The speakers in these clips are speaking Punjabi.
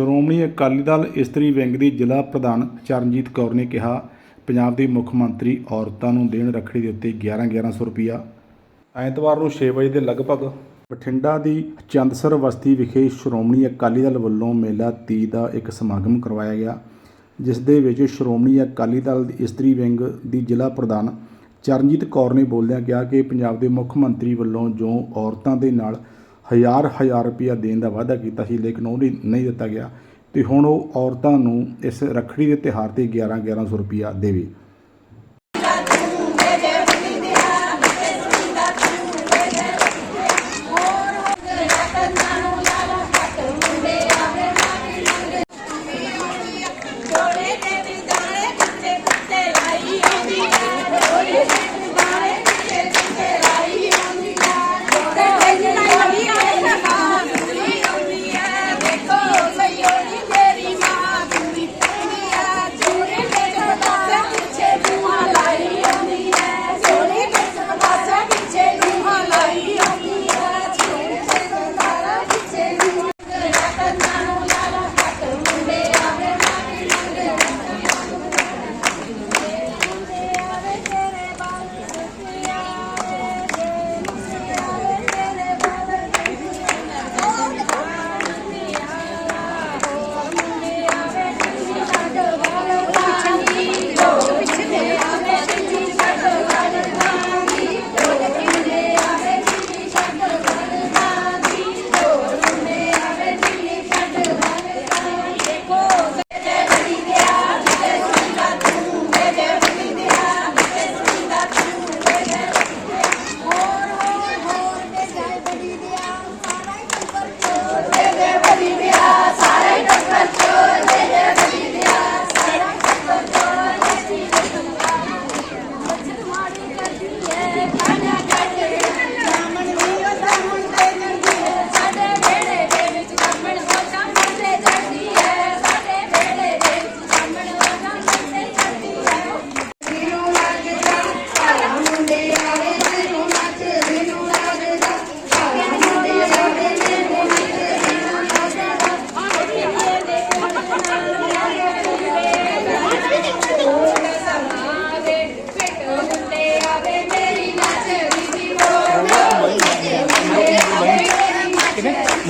ਸ਼੍ਰੋਮਣੀ ਅਕਾਲੀ ਦਲ ਇਸਤਰੀ ਵਿੰਗ ਦੀ ਜ਼ਿਲ੍ਹਾ ਪ੍ਰਧਾਨ ਚਰਨਜੀਤ ਕੌਰ ਨੇ ਕਿਹਾ, ਪੰਜਾਬ ਦੇ ਮੁੱਖ ਮੰਤਰੀ ਔਰਤਾਂ ਨੂੰ ਦੇਣ ਰੱਖੜੀ ਦੇ ਉੱਤੇ 11 1100 ਰੁਪਇਆ ਐਤਵਾਰ ਨੂੰ 6 ਵਜੇ ਦੇ ਲਗਭਗ ਬਠਿੰਡਾ ਦੀ ਚੰਦਸਰ ਵਸਤੀ ਵਿਖੇ ਸ਼੍ਰੋਮਣੀ ਅਕਾਲੀ ਦਲ ਵੱਲੋਂ ਮੇਲਾ ਤੀ ਦਾ ਇੱਕ ਸਮਾਗਮ ਕਰਵਾਇਆ ਗਿਆ, ਜਿਸ ਦੇ ਵਿੱਚ ਸ਼੍ਰੋਮਣੀ ਅਕਾਲੀ ਦਲ ਦੀ ਇਸਤਰੀ ਵਿੰਗ ਦੀ ਜ਼ਿਲ੍ਹਾ ਪ੍ਰਧਾਨ ਚਰਨਜੀਤ ਕੌਰ ਨੇ ਬੋਲਦਿਆਂ ਕਿਹਾ ਕਿ ਪੰਜਾਬ ਦੇ ਮੁੱਖ ਮੰਤਰੀ ਵੱਲੋਂ ਜੋ ਔਰਤਾਂ ਦੇ ਨਾਲ ਹਜ਼ਾਰ ਹਜ਼ਾਰ ਰੁਪਇਆ ਦੇਣ ਦਾ ਵਾਅਦਾ ਕੀਤਾ ਸੀ, ਲੇਕਿਨ ਉਹ ਨਹੀਂ ਦਿੱਤਾ ਗਿਆ। ਤੇ ਹੁਣ ਉਹ ਔਰਤਾਂ ਨੂੰ ਇਸ ਰੱਖੜੀ ਦੇ ਤਿਹਾਰ ਤੇ 11 1100 ਰੁਪਇਆ ਦੇਵੇ।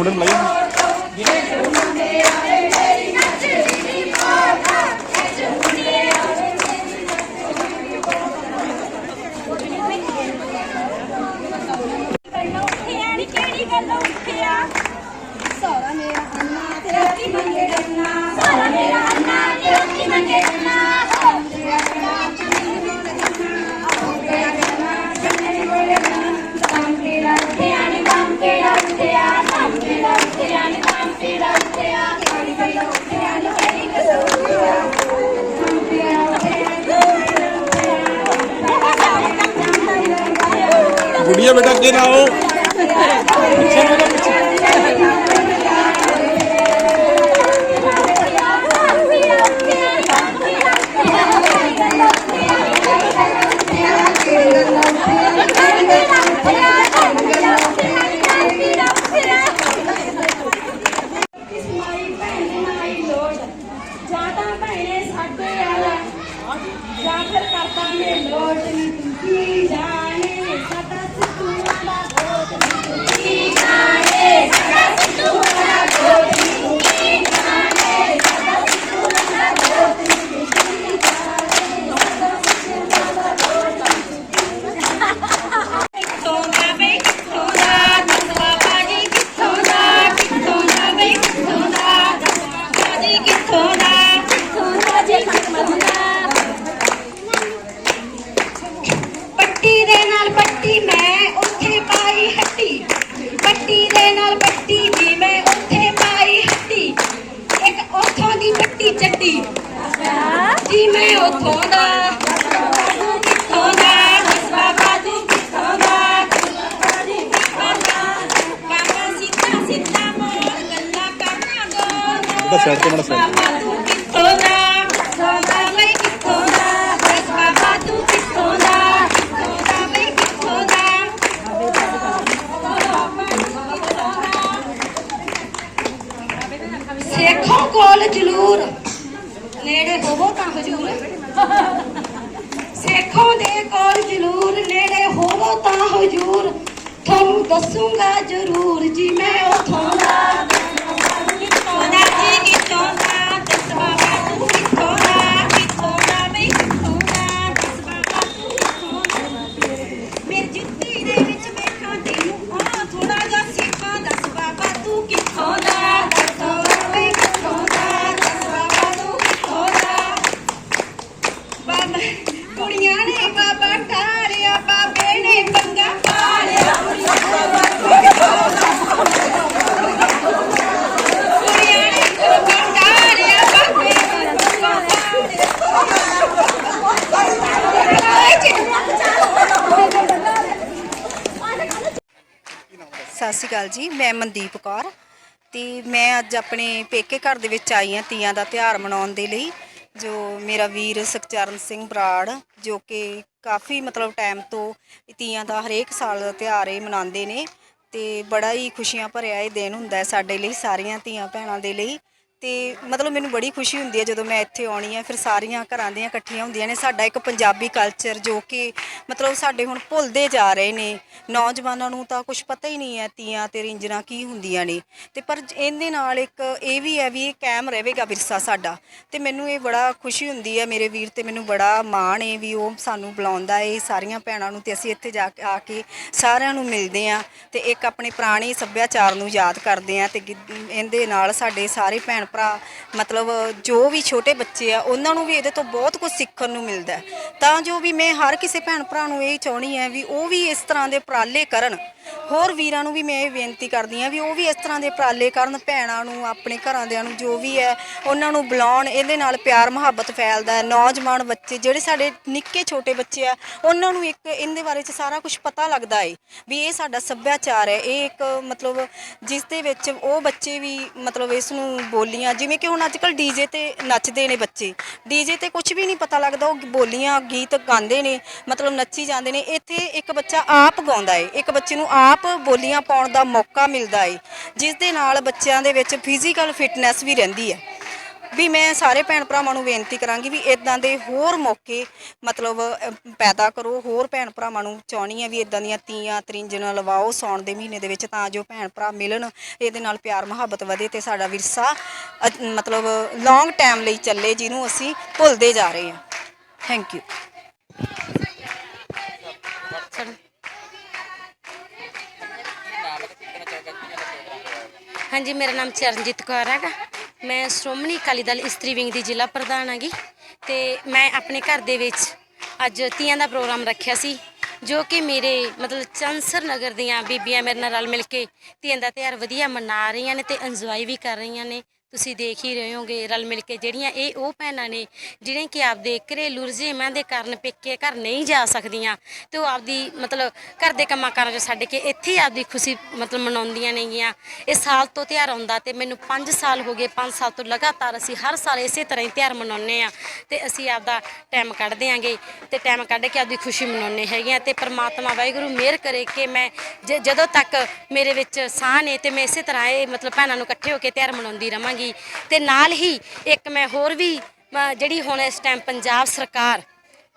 Mudah-mudahan गुड़िया बेटा के ना हो ਬੇਟਾ ਸਾਈਡ ਤੇ ਮੜਾ ਸਾਈਡ ਸੇਖੋ ਕੋਲ ਜਲੂਰ। ਹੋਵੋ ਤਾਂ ਹਜੂਰ। ਸੇਖੋ ਦੇ ਕੋਲ ਜਲੂਰ ਨੇੜੇ ਹੋਵੋ ਤਾਂ ਹਜੂਰ। ਤੁਹਾਨੂੰ ਦੱਸੂਗਾ ਜ਼ਰੂਰ ਜੀ ਮੈਂ ਉਥੋਂ ਦਾ। ਸਤਿ ਸ਼੍ਰੀ ਅਕਾਲ ਜੀ, ਮੈਂ ਮਨਦੀਪ ਕੌਰ ਤੇ ਮੈਂ ਅੱਜ ਆਪਣੇ ਪੇਕੇ ਘਰ ਦੇ ਵਿੱਚ ਆਈ ਹਾਂ ਤੀਆਂ ਦਾ ਤਿਉਹਾਰ ਮਨਾਉਣ ਦੇ ਲਈ, ਜੋ ਮੇਰਾ ਵੀਰ ਸੁਖਚਰਨ ਸਿੰਘ ਬਰਾੜ, ਜੋ ਕਿ ਕਾਫੀ ਮਤਲਬ ਟਾਈਮ ਤੋਂ ਤੀਆਂ ਦਾ ਹਰੇਕ ਸਾਲ ਦਾ ਤਿਉਹਾਰ ਇਹ ਮਨਾਉਂਦੇ ਨੇ ਤੇ ਬੜਾ ਹੀ ਖੁਸ਼ੀਆਂ ਭਰਿਆ ਇਹ ਦਿਨ ਹੁੰਦਾ ਸਾਡੇ ਲਈ ਸਾਰੀਆਂ ਧੀਆਂ ਭੈਣਾਂ ਦੇ ਲਈ ਤੇ ਮਤਲਬ ਮੈਨੂੰ ਬੜੀ ਖੁਸ਼ੀ ਹੁੰਦੀ ਹੈ ਜਦੋਂ ਮੈਂ ਇੱਥੇ ਆਉਣੀ ਆ ਫਿਰ ਸਾਰੀਆਂ ਘਰਾਂ ਦੀਆਂ ਇਕੱਠੀਆਂ ਹੁੰਦੀਆਂ ਨੇ। ਸਾਡਾ ਇੱਕ ਪੰਜਾਬੀ ਕਲਚਰ ਜੋ ਕਿ ਮਤਲਬ ਸਾਡੇ ਹੁਣ ਭੁੱਲਦੇ ਜਾ ਰਹੇ ਨੇ। ਨੌਜਵਾਨਾਂ ਨੂੰ ਤਾਂ ਕੁਝ ਪਤਾ ਹੀ ਨਹੀਂ ਹੈ ਤੀਆਂ ਤੇ ਰਿੰਜਣਾ ਕੀ ਹੁੰਦੀਆਂ ਨੇ। ਤੇ ਪਰ ਇਹਦੇ ਨਾਲ ਇੱਕ ਇਹ ਵੀ ਹੈ ਵੀ ਇਹ ਕਾਇਮ ਰਹੇਗਾ ਵਿਰਸਾ ਸਾਡਾ। ਤੇ ਮੈਨੂੰ ਇਹ ਬੜਾ ਖੁਸ਼ੀ ਹੁੰਦੀ ਹੈ ਮੇਰੇ ਵੀਰ ਤੇ ਮੈਨੂੰ ਬੜਾ ਮਾਣ ਹੈ ਵੀ ਉਹ ਸਾਨੂੰ ਬੁਲਾਉਂਦਾ ਹੈ। ਸਾਰੀਆਂ ਭੈਣਾਂ ਨੂੰ ਤੇ ਅਸੀਂ ਇੱਥੇ ਜਾ ਕੇ ਆ ਕੇ ਸਾਰਿਆਂ ਨੂੰ ਮਿਲਦੇ ਆ ਤੇ ਇੱਕ ਆਪਣੇ ਪੁਰਾਣੇ ਸੱਭਿਆਚਾਰ ਨੂੰ ਯਾਦ ਕਰਦੇ ਆ ਤੇ ਗਿੱਧ- ਇਹਦੇ ਨਾਲ ਸਾਡੇ ਸਾਰੇ ਭੈਣ ਭਰਾ, ਮਤਲਬ ਜੋ ਵੀ ਛੋਟੇ ਬੱਚੇ ਆ, ਉਹਨਾਂ ਨੂੰ ਵੀ ਇਹਦੇ ਤੋਂ ਬਹੁਤ ਕੁਝ ਸਿੱਖਣ ਨੂੰ ਮਿਲਦਾ ਤਾਂ ਜੋ ਵੀ ਮੈਂ ਹਰ ਕਿਸੇ ਭੈਣ ਭਰਾ ਨੂੰ ਇਹ ਚਾਹਣੀ ਹੈ ਵੀ ਉਹ ਵੀ ਇਸ ਤਰ੍ਹਾਂ ਦੇ ਉਪਰਾਲੇ ਕਰਨ। ਹੋਰ ਵੀਰਾਂ ਨੂੰ ਵੀ ਮੈਂ ਇਹ ਬੇਨਤੀ ਕਰਦੀ ਹਾਂ ਵੀ ਉਹ ਵੀ ਇਸ ਤਰ੍ਹਾਂ ਦੇ ਉਪਰਾਲੇ ਕਰਨ, ਭੈਣਾਂ ਨੂੰ, ਆਪਣੇ ਘਰਾਂ ਦਿਆਂ ਨੂੰ ਜੋ ਵੀ ਹੈ, ਉਹਨਾਂ ਨੂੰ ਬੁਲਾਉਣ, ਇਹਦੇ ਨਾਲ ਪਿਆਰ, ਮੁਹੱਬਤ ਫੈਲਦਾ ਹੈ। ਨੌਜਵਾਨ ਬੱਚੇ, ਜਿਹੜੇ ਸਾਡੇ ਨਿੱਕੇ ਛੋਟੇ ਬੱਚੇ ਆ, ਉਹਨਾਂ ਨੂੰ ਇੱਕ ਇਹਦੇ ਬਾਰੇ ਚ ਸਾਰਾ ਕੁਝ ਪਤਾ ਲੱਗਦਾ ਏ ਵੀ ਇਹ ਸਾਡਾ ਸੱਭਿਆਚਾਰ ਹੈ। ਇਹ ਇੱਕ ਮਤਲਬ ਜਿਸ ਦੇ ਵਿੱਚ ਉਹ ਬੱਚੇ ਵੀ ਮਤਲਬ ਇਸ ਨੂੰ ਬੋਲੀਆਂ, ਜਿਵੇਂ ਕਿ ਹੁਣ ਅੱਜ ਅੱਜਕੱਲ ਡੀਜੇ ਤੇ ਨੱਚਦੇ ਨੇ ਬੱਚੇ। ਡੀਜੇ ਤੇ ਕੁਝ ਵੀ ਨਹੀਂ ਪਤਾ ਲੱਗਦਾ, ਉਹ ਬੋਲੀਆਂ, ਗੀਤ ਗਾਉਂਦੇ ਨੇ, ਮਤਲਬ ਨੱਚੀ ਜਾਂਦੇ ਨੇ। ਇੱਥੇ ਇੱਕ ਬੱਚਾ ਆਪ ਗਾਉਂਦਾ ਏ, ਇੱਕ ਬੱਚੇ ਨੂੰ ਆਪ ਬੋਲੀਆਂ ਪਾਉਣ ਦਾ ਮੌਕਾ ਮਿਲਦਾ ਏ, ਜਿਸ ਦੇ ਨਾਲ ਬੱਚਿਆਂ ਦੇ ਵਿੱਚ ਫਿਜ਼ੀਕਲ ਫਿਟਨੈਸ ਵੀ ਰਹਿੰਦੀ ਹੈ ਵੀ ਮੈਂ ਸਾਰੇ ਭੈਣ ਭਰਾਵਾਂ ਨੂੰ ਬੇਨਤੀ ਕਰਾਂਗੀ ਵੀ ਇਦਾਂ ਦੇ ਹੋਰ ਮੌਕੇ, ਮਤਲਬ ਪੈਦਾ ਕਰੋ, ਹੋਰ ਭੈਣ ਭਰਾਵਾਂ ਨੂੰ ਚਾਹਣੀ ਹੈ ਵੀ ਇਦਾਂ ਦੀਆਂ ਤੀਆਂ, ਤਰਿੰਜਣ ਲਵਾਓ ਸੌਣ ਦੇ ਮਹੀਨੇ ਦੇ ਵਿੱਚ, ਤਾਂ ਜੋ ਭੈਣ ਭਰਾ ਮਿਲਣ, ਇਹਦੇ ਨਾਲ ਪਿਆਰ ਮੁਹੱਬਤ ਵਧੇ ਤੇ ਸਾਡਾ ਵਿਰਸਾ ਅ- ਮਤਲਬ ਲੌਂਗ ਟਾਈਮ ਲਈ ਚੱਲੇ, ਜਿਹਨੂੰ ਅਸੀਂ ਭੁੱਲਦੇ ਜਾ ਰਹੇ ਹਾਂ। ਥੈਂਕ ਯੂ ਹਾਂਜੀ, ਮੇਰਾ ਨਾਮ ਚਰਨਜੀਤ ਕੌਰ ਹੈਗਾ। ਮੈਂ ਸ਼੍ਰੋਮਣੀ ਅਕਾਲੀ ਦਲ ਇਸਤਰੀ ਵਿੰਗ ਦੀ ਜ਼ਿਲ੍ਹਾ ਪ੍ਰਧਾਨ ਹੈਗੀ। ਤੇ ਮੈਂ ਆਪਣੇ ਘਰ ਦੇ ਵਿੱਚ ਅੱਜ ਤੀਆਂ ਦਾ ਪ੍ਰੋਗਰਾਮ ਰੱਖਿਆ ਸੀ, ਜੋ ਕਿ ਮੇਰੇ ਮਤਲਬ ਚੰਸਰ ਨਗਰ ਦੀਆਂ ਬੀਬੀਆਂ ਮੇਰੇ ਨਾਲ ਰਲ ਮਿਲ ਕੇ ਤੀਆਂ ਦਾ ਤਿਉਹਾਰ ਵਧੀਆ ਮਨਾ ਰਹੀਆਂ ਨੇ ਤੇ ਇੰਜੋਏ ਵੀ ਕਰ ਰਹੀਆਂ ਨੇ। ਤੁਸੀਂ ਦੇਖ ਹੀ ਰਹੇ ਹੋਗੇ ਰਲ ਮਿਲ ਕੇ ਜਿਹੜੀਆਂ ਇਹ ਉਹ ਭੈਣਾਂ ਨੇ, ਜਿਹੜੀਆਂ ਕਿ ਆਪਦੇ ਘਰੇਲੂ ਰੁਝੇਵਾਂ ਦੇ ਕਾਰਨ ਪੇਕੇ ਘਰ ਨਹੀਂ ਜਾ ਸਕਦੀਆਂ ਤੇ ਉਹ ਆਪਦੀ ਮਤਲਬ ਘਰ ਦੇ ਕੰਮਾਂ ਕਾਰਾਂ 'ਚ ਛੱਡ ਕੇ ਇੱਥੇ ਹੀ ਆਪਦੀ ਖੁਸ਼ੀ ਮਤਲਬ ਮਨਾਉਂਦੀਆਂ ਨੇਗੀਆਂ। ਇਹ ਸਾਲ ਤੋਂ ਤਿਉਹਾਰ ਆਉਂਦਾ ਤੇ ਮੈਨੂੰ 5 ਸਾਲ ਹੋ ਗਏ 5 ਸਾਲ ਤੋਂ ਲਗਾਤਾਰ ਅਸੀਂ ਹਰ ਸਾਲ ਇਸੇ ਤਰ੍ਹਾਂ ਹੀ ਤਿਉਹਾਰ ਮਨਾਉਂਦੇ ਆ ਤੇ ਅਸੀਂ ਆਪਦਾ ਟਾਈਮ ਕੱਢਦੇ ਆਂਗੇ ਤੇ ਟਾਈਮ ਕੱਢ ਕੇ ਆਪਦੀ ਖੁਸ਼ੀ ਮਨਾਉਂਦੇ ਹੈਗੇ ਆ ਤੇ ਪ੍ਰਮਾਤਮਾ ਵਾਹਿਗੁਰੂ ਮਿਹਰ ਕਰੇ ਕਿ ਮੈਂ ਜ- ਜਦੋਂ ਤੱਕ ਮੇਰੇ ਵਿੱਚ ਸਾਹ ਨੇ ਤੇ ਮੈਂ ਇਸੇ ਤਰ੍ਹਾਂ ਇਹ ਮਤਲਬ ਭੈਣਾਂ ਨੂੰ ਇਕੱਠੇ ਹੋ ਕੇ ਤਿਉਹਾਰ ਮਨਾਉਂਦੀ ਰਵਾਂਗੀ। ਤੇ ਨਾਲ ਹੀ ਇੱਕ ਮੈਂ ਹੋਰ ਵੀ ਜਿਹੜੀ ਹੁਣ ਇਸ ਟਾਈਮ ਪੰਜਾਬ ਸਰਕਾਰ,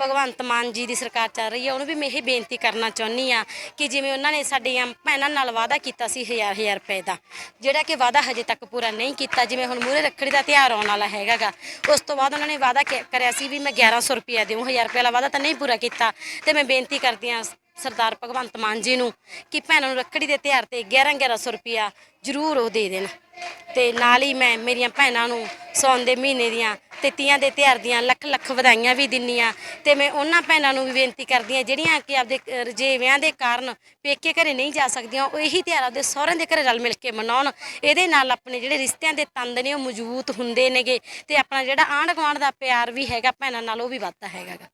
ਭਗਵੰਤ ਮਾਨ ਜੀ ਦੀ ਸਰਕਾਰ ਚੱਲ ਰਹੀ ਹੈ, ਉਹਨੂੰ ਵੀ ਮੈਂ ਇਹ ਬੇਨਤੀ ਕਰਨਾ ਚਾਹੁੰਦੀ ਆ ਕਿ ਜਿਵੇਂ ਉਹਨਾਂ ਨੇ ਸਾਡੀਆਂ ਭੈਣਾਂ ਨਾਲ ਵਾਅਦਾ ਕੀਤਾ ਸੀ ਹਜ਼ਾਰ ਹਜ਼ਾਰ ਰੁਪਏ ਦਾ, ਜਿਹੜਾ ਕਿ ਵਾਅਦਾ ਹਜੇ ਤੱਕ ਪੂਰਾ ਨਹੀਂ ਕੀਤਾ, ਜਿਵੇਂ ਹੁਣ ਮੂਹਰੇ ਰੱਖੜੀ ਦਾ ਤਿਉਹਾਰ ਆਉਣ ਵਾਲਾ ਹੈਗਾਗਾ, ਉਸ ਤੋਂ ਬਾਅਦ ਉਹਨਾਂ ਨੇ ਵਾਅਦਾ ਕ- ਕਰਿਆ ਸੀ ਵੀ ਮੈਂ 1100 ਰੁਪਏ ਦੇਵਾਂ 1000 ਰੁਪਏ ਵਾਲਾ ਵਾਅਦਾ ਤਾਂ ਨਹੀਂ ਪੂਰਾ ਕੀਤਾ। ਤੇ ਮੈਂ ਬੇਨਤੀ ਕਰਦੀ ਹਾਂ ਸਰਦਾਰ ਭਗਵੰਤ ਮਾਨ ਜੀ ਨੂੰ ਕਿ ਭੈਣਾਂ ਨੂੰ ਰੱਖੜੀ ਦੇ ਤਿਉਹਾਰ ਤੇ 11 1100 ਰੁਪਿਆ ਜ਼ਰੂਰ ਉਹ ਦੇ ਦੇਣ। ਤੇ ਨਾਲ ਹੀ ਮੈਂ ਮੇਰੀਆਂ ਭੈਣਾਂ ਨੂੰ ਸੌਣ ਦੇ ਮਹੀਨੇ ਦੀਆਂ ਤੇ ਤੀਆਂ ਦੇ ਤਿਉਹਾਰ ਦੀਆਂ ਲੱਖ ਲੱਖ ਵਧਾਈਆਂ ਵੀ ਦਿੰਨੀ ਆ ਤੇ ਮੈਂ ਉਹਨਾਂ ਭੈਣਾਂ ਨੂੰ ਵੀ ਬੇਨਤੀ ਕਰਦੀ ਆ ਜਿਹੜੀਆਂ ਕਿ ਆਪਦੇ ਰਜੇਵਿਆਂ ਦੇ ਕਾਰਨ ਪੇਕੇ ਘਰੇ ਨਹੀਂ ਜਾ ਸਕਦੀਆਂ, ਉਹ ਇਹੀ ਤਿਉਹਾਰ ਆਪਦੇ ਸਹੁਰਿਆਂ ਦੇ ਘਰੇ ਰਲ ਮਿਲ ਕੇ ਮਨਾਉਣ। ਇਹਦੇ ਨਾਲ ਆਪਣੇ ਜਿਹੜੇ ਰਿਸ਼ਤਿਆਂ ਦੇ ਤੰਦ ਨੇ, ਉਹ ਮਜ਼ਬੂਤ ਹੁੰਦੇ ਨੇਗੇ ਤੇ ਆਪਣਾ ਜਿਹੜਾ ਆਂਢ ਗੁਆਂਢ ਦਾ ਪਿਆਰ ਵੀ ਹੈਗਾ ਭੈਣਾਂ ਨਾਲ, ਉਹ ਵੀ ਵੱਧਦਾ ਹੈਗਾ ਗਾ।